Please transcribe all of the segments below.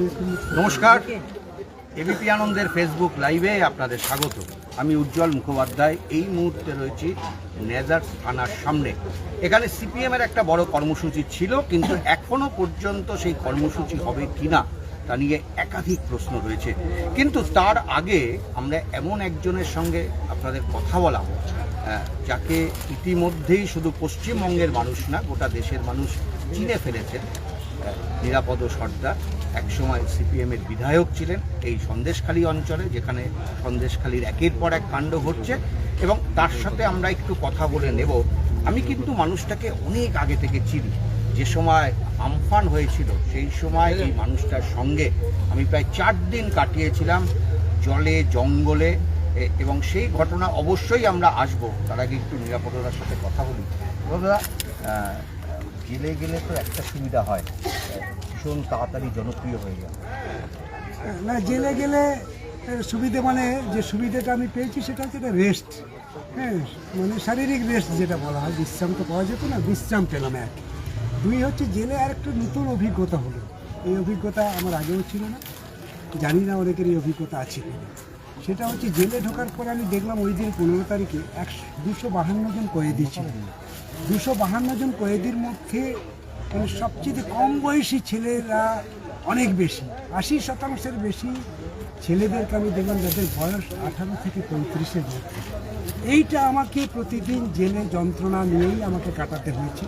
নমস্কার। এবিপি আনন্দের ফেসবুক লাইভে আপনাদের স্বাগত। আমি উজ্জ্বল মুখোপাধ্যায়। এই মুহূর্তে রয়েছি নেজার থানার সামনে। এখানে সিপিএমের একটা বড় কর্মসূচি ছিল কিন্তু এখনও পর্যন্ত সেই কর্মসূচি হবে কিনা তা নিয়ে একাধিক প্রশ্ন রয়েছে। কিন্তু তার আগে আমরা এমন একজনের সঙ্গে আপনাদের কথা বলাবো আহ, যাকে ইতিমধ্যেই শুধু পশ্চিমবঙ্গের মানুষ না গোটা দেশের মানুষ চিনে ফেলেছেন নিরাপদ সর্দার। একসময় সিপিএমের বিধায়ক ছিলেন এই সন্দেশখালী অঞ্চলে, যেখানে সন্দেশখালীর একের পর এক কাণ্ড ঘটছে এবং তার সাথে আমরা একটু কথা বলে নেব। আমি কিন্তু মানুষটাকে অনেক আগে থেকে চিনি। যে সময় আমফান হয়েছিল, সেই সময় এই মানুষটার সঙ্গে আমি প্রায় চার দিন কাটিয়েছিলাম জলে, জঙ্গলে এবং সেই ঘটনা অবশ্যই আমরা আসব। তার আগে একটু নিরাপদতার সাথে কথা বলি। দাদা জেলে গেলে তো একটা সুবিধা হয়। ভীষণ তাড়াতাড়ি জনপ্রিয় হয়ে যায় না, জেলে গেলে সুবিধে মানে যে সুবিধাটা আমি পেয়েছি সেটা হচ্ছে রেস্ট হ্যাঁ মানে শারীরিক রেস্ট যেটা বলা হয়, বিশ্রাম তো পাওয়া যেত না, বিশ্রাম পেলাম এক। দুই হচ্ছে জেলে আর একটা নতুন অভিজ্ঞতা হলো। এই অভিজ্ঞতা আমার আগেও ছিল না, জানি না অনেকের এই অভিজ্ঞতা আছে সেটা হচ্ছে জেলে ঢোকার পর আমি দেখলাম ওই দিন পনেরো তারিখে একশো দুশো বাহান্ন জন কয়েদি ছিল। দুশো বাহান্ন জন কয়েদির মধ্যে মানে সবচেয়ে কম বয়সী ছেলেরা অনেক বেশি আশি শতাংশের বেশি ছেলেদেরকে আমি দেখলাম যাদের বয়স আঠারো থেকে পঁয়ত্রিশের মধ্যে এইটা আমাকে প্রতিদিন জেলে যন্ত্রণা নিয়েই আমাকে কাটাতে হয়েছে।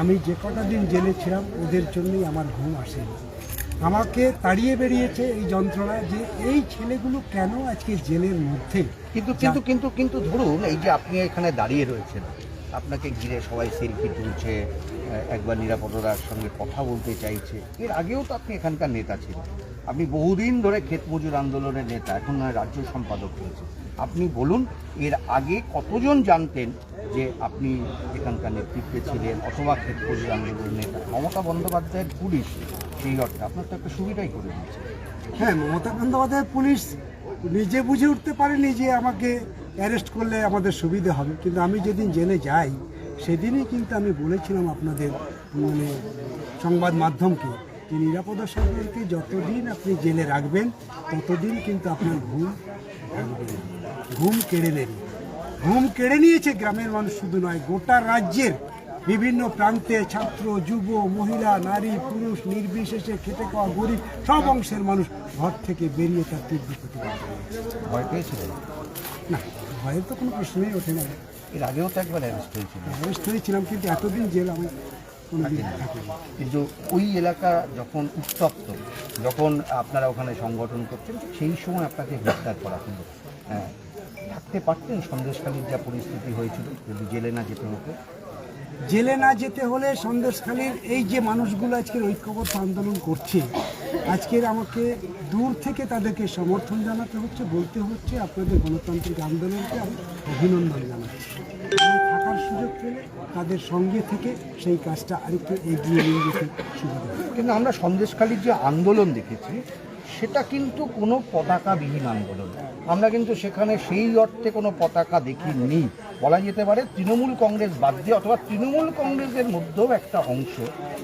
আমি যে কটা দিন জেলে ছিলাম ওদের জন্যই আমার ঘুম আসেনি। আমাকে তাড়িয়ে বেরিয়েছে এই যন্ত্রণা যে এই ছেলেগুলো কেন আজকে জেলের মধ্যে? কিন্তু কিন্তু কিন্তু কিন্তু ধরুন এই যে আপনি এখানে দাঁড়িয়ে রয়েছেন আপনাকে ঘিরে সবাই সেলফি তুলছে একবার নিরাপদতার সঙ্গে কথা বলতে চাইছে। এর আগেও তো আপনি এখানকার নেতা ছিলেন। আপনি বহুদিন ধরে ক্ষেত মজুর আন্দোলনের নেতা, এখন নয় রাজ্য সম্পাদক হয়েছে আপনি বলুন, এর আগে কতজন জানতেন যে আপনি এখানকার নেতৃত্বে ছিলেন অথবা ক্ষেত মজুর আন্দোলনের নেতা? মমতা বন্দ্যোপাধ্যায়ের পুলিশ সেই অর্থে। আপনার তো একটা সুবিধাই করে দিয়েছে হ্যাঁ মমতা বন্দ্যোপাধ্যায়ের পুলিশ নিজে বুঝে উঠতে পারেনি যে আমাকে অ্যারেস্ট করলে আমাদের সুবিধে হবে। কিন্তু আমি যেদিন জেনে যাই সেদিনই কিন্তু আমি বলেছিলাম আপনাদের মানে সংবাদ মাধ্যমকে যে নিরাপদা সরকারকে যতদিন আপনি জেলে রাখবেন ততদিন কিন্তু আপনার ঘুম ঘুম কেড়ে নেবে। ঘুম কেড়ে নিয়েছে গ্রামের মানুষ শুধু নয় গোটা রাজ্যের বিভিন্ন প্রান্তে ছাত্র যুব মহিলা নারী পুরুষ নির্বিশেষে খেতে খাওয়া গরিব সব অংশের মানুষ ঘর থেকে বেরিয়ে তার তীব্র প্রতিবাদ ভয় পেয়েছিলেন? না ভয়ের তো কোনো প্রশ্নই ওঠে না। এর আগেও তো একবার অ্যারেস্ট হয়েছিল। অ্যারেস্ট হয়েছিলাম কিন্তু এতদিন জেল আমি কিন্তু ওই এলাকা যখন উত্তপ্ত যখন আপনারা ওখানে সংগঠন করছেন সেই সময় আপনাকে গ্রেপ্তার করা হলো। হ্যাঁ থাকতে পারতেন সন্দেশখালীর যা পরিস্থিতি হয়েছিল যদি জেলে না যেতে হতো। জেলে না যেতে হলে সন্দেশখালীর এই যে মানুষগুলো আজকের ঐক্যবদ্ধ আন্দোলন করছে আজকের আমাকে দূর থেকে তাদেরকে সমর্থন জানাতে হচ্ছে, বলতে হচ্ছে, আপনাদের গণতান্ত্রিক আন্দোলনকে আমি অভিনন্দন জানাচ্ছি। থাকার সুযোগ পেলে তাদের সঙ্গে থেকে সেই কাজটা আরেকটু এগিয়ে নিয়ে যেতে হবে। কিন্তু আমরা সন্দেশখালীর যে আন্দোলন দেখেছি, সেটা কিন্তু কোনো পতাকাবিহীন আন্দোলন। আমরা কিন্তু সেখানে সেই অর্থে কোনো পতাকা দেখিনি। বলা যেতে পারে তৃণমূল কংগ্রেস বাদ দিয়ে অথবা তৃণমূল কংগ্রেসের মধ্যেও একটা অংশ।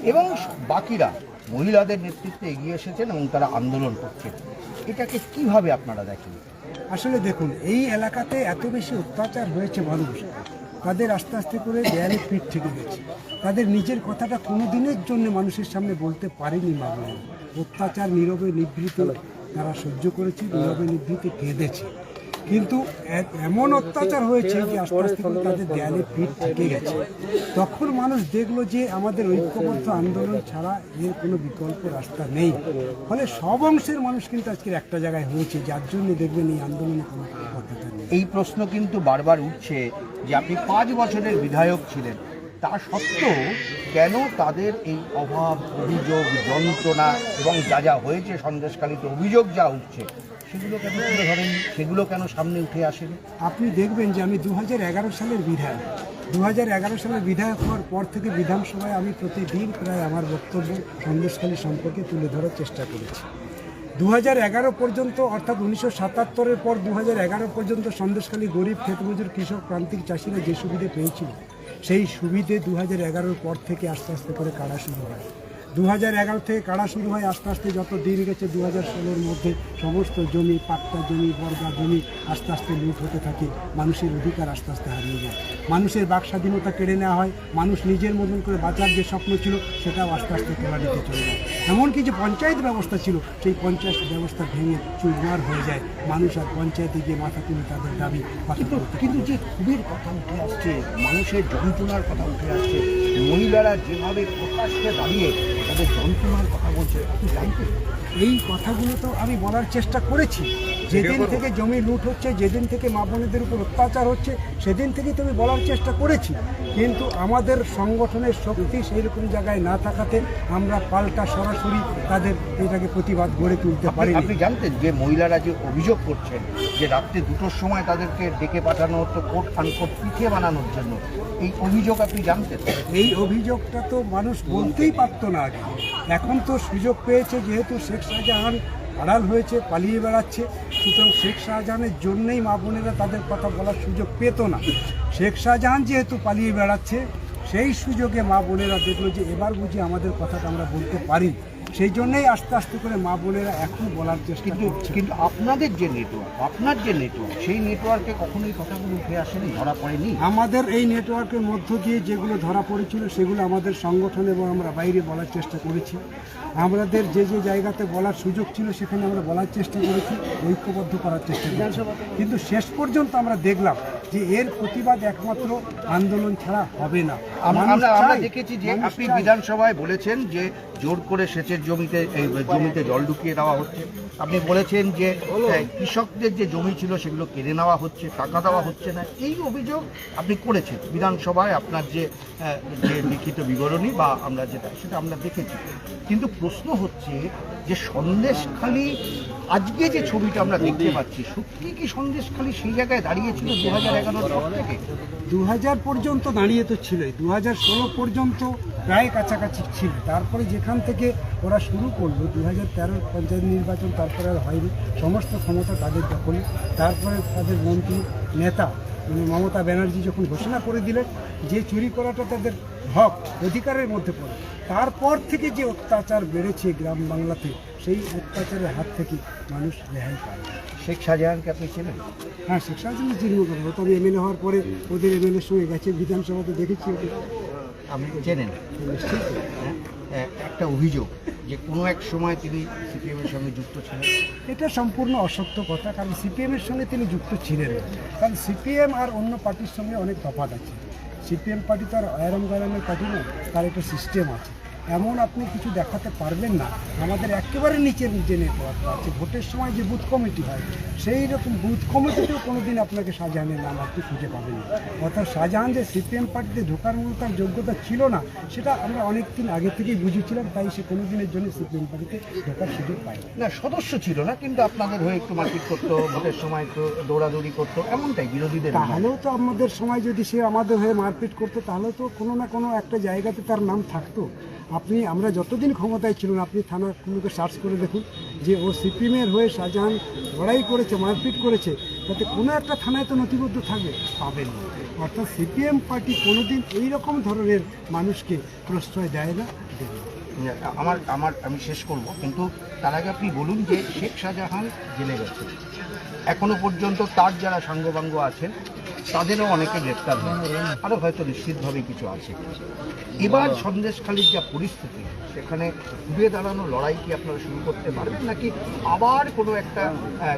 এবং বাকিরা মহিলাদের নেতৃত্বে এগিয়ে এসেছেন এবং তারা আন্দোলন করছেন। এটাকে কীভাবে আপনারা দেখেন? আসলে দেখুন, এই এলাকাতে এত বেশি অত্যাচার হয়েছে মানুষ তাদের আস্তে আস্তে করে দেয়ালে পিঠ থেকে গেছে। তাদের নিজের কথাটা কোনো দিনের জন্য মানুষের সামনে বলতে পারেনি মামলা অত্যাচার নীরবে নিভৃত, তারা সহ্য করেছে, নীরবে নিভৃত কেঁদেছে। কিন্তু এমন অত্যাচার হয়েছে যে আস্তে আস্তে তাদের দেয়ালে পিঠ থেকে গেছে। তখন মানুষ দেখল যে আমাদের ঐক্যবদ্ধ আন্দোলন ছাড়া এর কোনো বিকল্প রাস্তা নেই। ফলে সব অংশের মানুষ কিন্তু আজকের একটা জায়গায় হয়েছে, যার জন্য দেখবেন এই আন্দোলনে কোনো এই প্রশ্ন কিন্তু বারবার উঠছে যে আপনি পাঁচ বছরের বিধায়ক ছিলেন। তা সত্ত্বেও কেন তাদের এই অভাব, অভিযোগ, যন্ত্রণা এবং যা যা হয়েছে সন্দেশকালীতে অভিযোগ যা উঠছে সেগুলো কেন তুলে ধরেন, সেগুলো কেন সামনে উঠে আসেনি? আপনি দেখবেন যে আমি দু হাজার এগারো সালের বিধায়ক। দু হাজার এগারো সালের বিধায়ক হওয়ার পর থেকে বিধানসভায় আমি প্রতিদিন প্রায় আমার বক্তব্য সন্দেশখালী সম্পর্কে তুলে ধরার চেষ্টা করেছি। দু হাজার এগারো পর্যন্ত, অর্থাৎ উনিশশো সাতাত্তরের পর দু হাজার এগারো পর্যন্ত সন্দেশখালী গরিব ক্ষেতমজুর কৃষক প্রান্তিক চাষিরা যে সুবিধে পেয়েছিল, সেই সুবিধে দু পর থেকে আস্তে আস্তে করে কাড়া শুরু হয়। দু হাজার এগারো থেকে কাড়া শুরু হয় আস্তে আস্তে যত দিন গেছে দু হাজার ষোলোর মধ্যে সমস্ত জমি পাট্টা জমি বর্গা জমি আস্তে আস্তে লুট হতে থাকে। মানুষের অধিকার আস্তে আস্তে হারিয়ে যায়। মানুষের বাক স্বাধীনতা কেড়ে নেওয়া হয়। মানুষ নিজের মতন করে বাঁচার যে স্বপ্ন ছিল সেটাও আস্তে আস্তে দিতে চলে যায়। এমনকি যে পঞ্চায়েত ব্যবস্থা ছিল সেই পঞ্চায়েত ব্যবস্থা ভেঙে চুরমার হয়ে যায়। মানুষ আর পঞ্চায়েতে গিয়ে মাথা তুলে তাদের দাবি কিন্তু কিন্তু যে খুবের কথা উঠে আসছে মানুষের যন্ত্রণার কথা উঠে আসছে মহিলারা যেভাবে প্রকাশ্যে দাঁড়িয়ে তাদের যন্ত্রণার কথা বলছে। আপনি জানতেন? এই কথাগুলো তো আমি বলার চেষ্টা করেছি। যেদিন থেকে জমি লুট হচ্ছে যেদিন থেকে মা বোনেদের উপর অত্যাচার হচ্ছে সেদিন থেকেই তুমি বলার চেষ্টা করেছি। কিন্তু আমাদের সংগঠনের শক্তি সেই রকম জায়গায় না থাকাতে আমরা পাল্টা সরাসরি তাদের এটাকে প্রতিবাদ গড়ে তুলতে পারি আপনি জানতেন যে মহিলারা যে অভিযোগ করছেন যে রাত্রে দুটোর সময় তাদেরকে ডেকে পাঠানো হতো কোট আনকোট পিঠে বানানোর জন্য এই অভিযোগ আপনি জানতেন? এই অভিযোগটা তো মানুষ বলতেই পারতো না আগে। এখন তো সুযোগ পেয়েছে যেহেতু শেখ শাহজাহান আড়াল হয়েছে পালিয়ে বেড়াচ্ছে। সুতরাং শেখ শাহজাহানের জন্যই মা বোনেরা তাদের কথা বলার সুযোগ পেত না। শেখ শাহজাহান যেহেতু পালিয়ে বেড়াচ্ছে সেই সুযোগে মা বোনেরা দেখল যে এবার বুঝি আমাদের কথাটা আমরা বলতে পারি। সেই জন্যই আস্তে আস্তে করে মা বোনেরা এখন বলার চেষ্টা কিন্তু করছে। কিন্তু আপনাদের যে নেটওয়ার্ক আপনার যে নেটওয়ার্ক সেই নেটওয়ার্কে কখনোই কথাগুলো উঠে আসেনি ধরা পড়েনি? আমাদের এই নেটওয়ার্কের মধ্য দিয়ে যেগুলো ধরা পড়েছিল সেগুলো আমাদের সংগঠন এবং আমরা বাইরে বলার চেষ্টা করেছি। আমাদের যে যে জায়গাতে বলার সুযোগ ছিল সেখানে আমরা বলার চেষ্টা করেছি ঐক্যবদ্ধ করার চেষ্টা করেছি। কিন্তু শেষ পর্যন্ত আমরা দেখলাম যে এর প্রতিবাদ একমাত্র আন্দোলন ছাড়া হবে না। আমরা দেখেছি যে আপনি বিধানসভায় বলেছেন যে জোর করে সেচের জমিতে জমিতে জল ঢুকিয়ে দেওয়া হচ্ছে। আপনি বলেছেন যে কৃষকদের যে জমি ছিল সেগুলো কেড়ে নেওয়া হচ্ছে টাকা দেওয়া হচ্ছে না। এই অভিযোগ আপনি করেছেন। বিধানসভায় আপনার যে আহ, যে লিখিত বিবরণী বা আমরা যেটা সেটা আমরা দেখেছি। কিন্তু প্রশ্ন হচ্ছে যে সন্দেশখালি আজকে যে ছবিটা আমরা দেখতে পাচ্ছি সত্যি কি সন্দেশখালি সেই জায়গায় দাঁড়িয়েছিল দু হাজার এগারোর পর থেকে? দু হাজার পর্যন্ত দাঁড়িয়ে তো ছিলই দু হাজার ষোলো পর্যন্ত প্রায় কাছাকাছি ছিল। তারপরে যেখান থেকে ওরা শুরু করল দু হাজার তেরোর পঞ্চায়েত নির্বাচন তারপরে আর হয়নি। সমস্ত ক্ষমতা তাদের দখলে। তারপরে তাদের মন্ত্রী নেতা মানে মমতা ব্যানার্জি যখন ঘোষণা করে দিলেন যে চুরি করাটা তাদের হক অধিকারের মধ্যে পড়ে। তারপর থেকে যে অত্যাচার বেড়েছে গ্রাম বাংলাতে সেই অত্যাচারের হাত থেকে মানুষ রেহাই পায়। শেখ শাহজাহানকে আপনি চেনেন? হ্যাঁ শিক্ষা জন্য চিহ্ন করব তবে এমএলএ হওয়ার পরে ওদের এমএলএর সঙ্গে গেছে বিধানসভাতে দেখেছি ওদের আপনি চেনেন? হ্যাঁ? একটা অভিযোগ যে কোনো এক সময় তিনি সিপিএমের সঙ্গে যুক্ত ছিলেন? এটা সম্পূর্ণ অসত্য কথা কারণ সিপিএমের সঙ্গে তিনি যুক্ত ছিলেন না। কারণ সিপিএম আর অন্য পার্টির সঙ্গে অনেক তফাৎ আছে। সিপিএম পার্টি তো আর আয়রম গায়রমের পার্টি নয় তার একটা সিস্টেম আছে। এমন আপনি কিছু দেখাতে পারবেন না। আমাদের একেবারে নিচের যে নেটওয়ার্ক আছে ভোটের সময় যে বুথ কমিটি হয় সেই রকম বুথ কমিটিতেও কোনো দিন আপনাকে শাহজাহানের নাম আপনি খুঁজে পাবেন না। অর্থাৎ শাহজাহান যে সিপিএম পার্টিতে ঢোকার মতো তার যোগ্যতা ছিল না সেটা আমরা অনেক দিন আগে থেকেই বুঝেছিলাম তাই সে কোনো দিনের জন্য সিপিএম পার্টিতে ঢোকার সুযোগ পায় না সদস্য ছিল না কিন্তু আপনাদের হয়ে একটু মারপিট করতো ভোটের সময় একটু দৌড়াদৌড়ি করতো এমনটাই বিরোধীদের তাহলেও তো আমাদের সময় যদি সে আমাদের হয়ে মারপিট করতো তাহলে তো কোনো না কোনো একটা জায়গাতে তার নাম থাকতো। আপনি, আমরা যতদিন ক্ষমতায় ছিলাম, আপনি থানাগুলোকে সার্চ করে দেখুন, যে ও সিপিএমের হয়ে শাহজাহান লড়াই করেছে, মারপিট করেছে, তাতে কোনো একটা থানায় তো নথিবদ্ধ থাকবে? পাবেন অর্থাৎ সিপিএম পার্টি কোনোদিন এই রকম ধরনের মানুষকে প্রশ্রয় দেয় না। আমার আমার, আমি শেষ করব, কিন্তু তার আগে আপনি বলুন যে শেখ শাহজাহান জেলে গেছে। এখনও পর্যন্ত তার যারা সাঙ্গবাঙ্গ আছেন তাদেরও অনেকে গ্রেপ্তার হয়েছে। আরও হয়তো নিশ্চিতভাবে কিছু আছে। এবার সন্দেশখালির যা পরিস্থিতি, সেখানে ঘুরে দাঁড়ানো লড়াই কি আপনারা শুরু করতে পারবেন, নাকি আবার কোনো একটা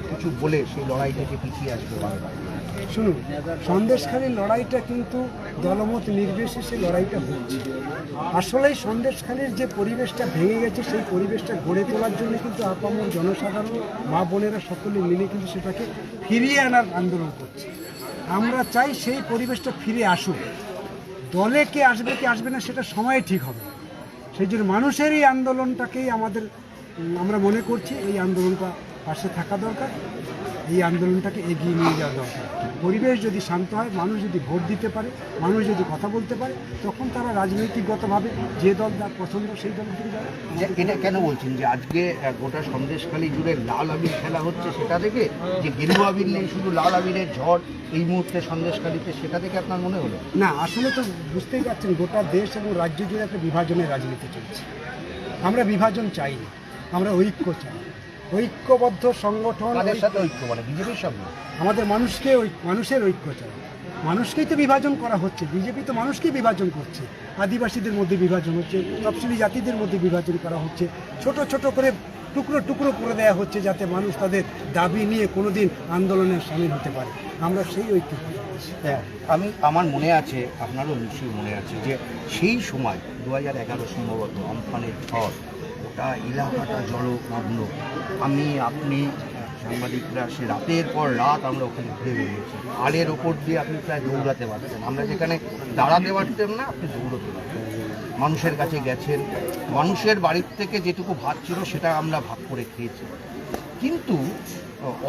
কিছু বলে সেই লড়াই থেকে পিছিয়ে আসতে পারবেন শুনুন, সন্দেশখালীর লড়াইটা কিন্তু দলমত নির্বিশেষে লড়াইটা হচ্ছে। আসলে সন্দেশখালীর যে পরিবেশটা ভেঙে গেছে, সেই পরিবেশটা গড়ে তোলার জন্য কিন্তু আপামর জনসাধারণ, মা বোনেরা সকলে মিলে কিন্তু সেটাকে ফিরিয়ে আনার আন্দোলন করছে। আমরা চাই সেই পরিবেশটা ফিরে আসুক। দলে কে আসবে, কি আসবে না, সেটা সময়ে ঠিক হবে। সেই জন্য মানুষের এই আন্দোলনটাকেই আমাদের, আমরা মনে করছি এই আন্দোলনটা পাশে থাকা দরকার। এই আন্দোলনটাকে এগিয়ে নিয়ে যাওয়া দরকার। পরিবেশ যদি শান্ত হয় মানুষ যদি ভোট দিতে পারে মানুষ যদি কথা বলতে পারে তখন তারা রাজনৈতিকগতভাবে যে দল যার পছন্দ সেই দল দিকে যাবে। এটা কেন বলছেন যে আজকে গোটা সন্দেশখালী জুড়ে লাল আবির খেলা হচ্ছে সেটা থেকে যে গেরুয়া আবির নেই শুধু লাল আবিরের ঝড় এই মুহূর্তে সন্দেশখালীতে সেটা থেকে আপনার মনে হলো? না আসলে তো বুঝতেই পারছেন গোটা দেশ এবং রাজ্য জুড়ে একটা বিভাজনের রাজনীতি চলছে। আমরা বিভাজন চাই না আমরা ঐক্য চাই। ঐক্যবদ্ধ সংগঠন তাদের সাথে ঐক্য মানে বিজেপির সঙ্গে? আমাদের মানুষকে ওই মানুষের ঐক্য চাই। মানুষকেই তো বিভাজন করা হচ্ছে। বিজেপি তো মানুষকেই বিভাজন করছে। আদিবাসীদের মধ্যে বিভাজন হচ্ছে তফসিলি জাতিদের মধ্যে বিভাজন করা হচ্ছে। ছোট ছোট করে টুকরো টুকরো করে দেওয়া হচ্ছে যাতে মানুষ তাদের দাবি নিয়ে কোনোদিন আন্দোলনে সামিল হতে পারে। আমরা সেই ঐক্য হ্যাঁ আমি আমার মনে আছে আপনারও নিশ্চয়ই মনে আছে যে সেই সময় দু হাজার এগারো সম্ভবত আমফানের ঝড় ওটা এলাকাটা জলমগ্ন। আমি, আপনি, সাংবাদিকরা সে রাতের পর রাত আমরা ওখানে ঘুরে বেরিয়েছি আলের ওপর দিয়ে আপনি প্রায় দৌড়াতে পারতেন আমরা যেখানে দাঁড়াতে পারতেন না, আপনি দৌড়াতে পারতেন। মানুষের কাছে গেছেন। মানুষের বাড়ির থেকে যেটুকু ভাত ছিল, সেটা আমরা ভাগ করে খেয়েছি। কিন্তু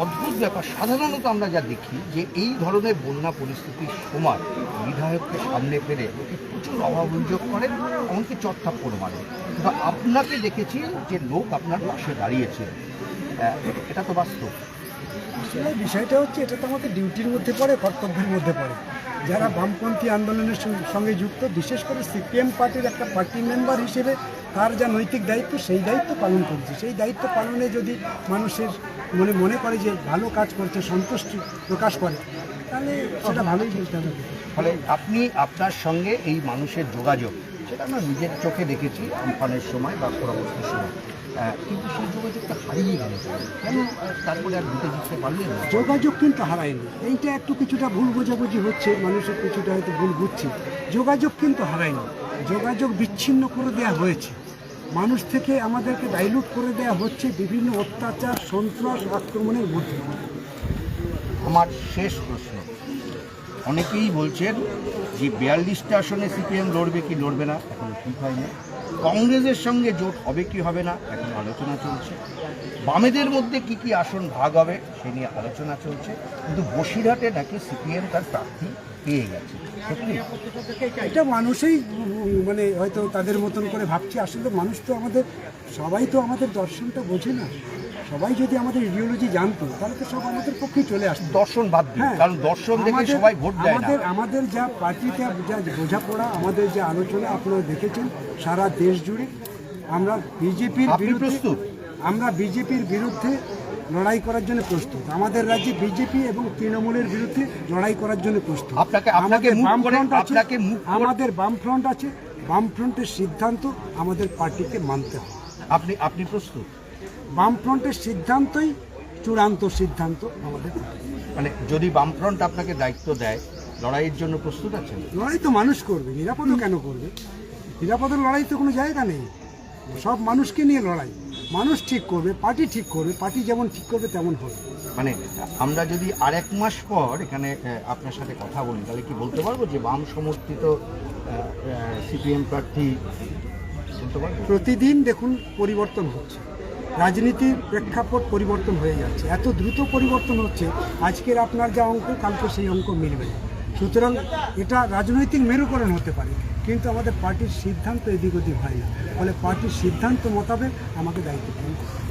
অদ্ভুত ব্যাপার। সাধারণত আমরা যা দেখি যে এই ধরনের বন্যা পরিস্থিতির সময় বিধায়ককে সামনে ফেলে প্রচুর অভাব অভিযোগ করে, এমনকি চটথাপ করে মারে। কিন্তু আপনাকে দেখেছি যে লোক আপনার পাশে দাঁড়িয়েছে। এটা তো বাস্তব। আসলে বিষয়টা হচ্ছে, এটা তো আমাদের ডিউটির মধ্যে পড়ে, কর্তব্যের মধ্যে পড়ে। যারা বামপন্থী আন্দোলনের সঙ্গে যুক্ত, বিশেষ করে সিপিএম পার্টির একটা পার্টি মেম্বার হিসেবে, তার যা নৈতিক দায়িত্ব, সেই দায়িত্ব পালন করছে। সেই দায়িত্ব পালনে যদি মানুষের মনে মনে করে যে ভালো কাজ করছে সন্তুষ্টি প্রকাশ করে তাহলে সেটা ভালোই বলতে হবে। ফলে আপনি আপনার সঙ্গে এই মানুষের যোগাযোগ সেটা আমরা নিজের চোখে দেখেছি আমফানের সময় বা পরবর্তী সময়। কিন্তু সেই যোগাযোগটা হারিয়ে গেল। কেন তারপরে আর ঘুরতে জিততে পারলেন না? যোগাযোগ কিন্তু হারায়নি। এইটা একটু কিছুটা ভুল বোঝাবুঝি হচ্ছে মানুষের কিছুটা হয়তো ভুল বুঝছে। যোগাযোগ কিন্তু হারায়নি। যোগাযোগ বিচ্ছিন্ন করে দেওয়া হয়েছে। মানুষ থেকে আমাদেরকে ডাইলুট করে দেওয়া হচ্ছে বিভিন্ন অত্যাচার, সন্ত্রাস, আক্রমণের মধ্যে। আমার শেষ প্রশ্ন। অনেকেই বলছেন যে বিয়াল্লিশটা আসনে সিপিএম লড়বে কি লড়বে না, এখনও ঠিক হয়নি। কংগ্রেসের সঙ্গে জোট হবে কি হবে না, এখন আলোচনা চলছে। বামেদের মধ্যে কি কি আসন ভাগ হবে, সে নিয়ে আলোচনা চলছে। কিন্তু বসিরহাটে নাকি সিপিএম তার প্রার্থী পেয়ে গেছে। এটা মানুষই মানে হয়তো তাদের মতন করে ভাবছে। আসলে মানুষ তো আমাদের সবাই তো আমাদের দর্শনটা বোঝে না। সবাই যদি আমাদের ইডিওলজি জানতো তাহলে তো সব আমাদের পক্ষে চলে আসতো। দর্শন বাদ হ্যাঁ, কারণ দর্শন দেখে সবাই ভোট দেয় আমাদের আমাদের যা পার্টিতে যা বোঝাপড়া আমাদের যে আলোচনা আপনারা দেখেছেন সারা দেশ জুড়ে আমরা বিজেপির বিরুদ্ধে আমরা বিজেপির বিরুদ্ধে লড়াই করার জন্য প্রস্তুত। আমাদের রাজ্যে বিজেপি এবং তৃণমূলের বিরুদ্ধে লড়াই করার জন্য প্রস্তুত। আপনাকে- বামফ্রন্ট আছে, আমাদের বামফ্রন্ট আছে বামফ্রন্টের সিদ্ধান্ত আমাদের পার্টিকে মানতে হবে। আপনি আপনি প্রস্তুত? বামফ্রন্টের সিদ্ধান্তই চূড়ান্ত সিদ্ধান্ত আমাদের মানে যদি বামফ্রন্ট আপনাকে দায়িত্ব দেয় লড়াইয়ের জন্য প্রস্তুত আছেন? লড়াই তো মানুষ করবে নিরাপদও কেন করবে? নিরাপদের লড়াই তো কোনো জায়গা নেই। সব মানুষকে নিয়ে লড়াই। মানুষ ঠিক করবে পার্টি ঠিক করবে পার্টি যেমন ঠিক করবে তেমন হবে। মানে আমরা যদি আর এক মাস পর এখানে আপনার সাথে কথা বলি তাহলে কি বলতে পারব যে বাম সমর্থিত সিপিএম প্রার্থী বলতে পারব? প্রতিদিন দেখুন পরিবর্তন হচ্ছে। রাজনীতির প্রেক্ষাপট পরিবর্তন হয়ে যাচ্ছে। এত দ্রুত পরিবর্তন হচ্ছে আজকের আপনার যা অঙ্ক কালকে সেই অঙ্ক মিলবে না। সুতরাং এটা রাজনৈতিক মেরুকরণ হতে পারে, কিন্তু আমাদের পার্টির সিদ্ধান্ত এদিক ওদিক হয় না ফলে পার্টির সিদ্ধান্ত মোতাবেক আমাকে দায়িত্ব পালন করতে।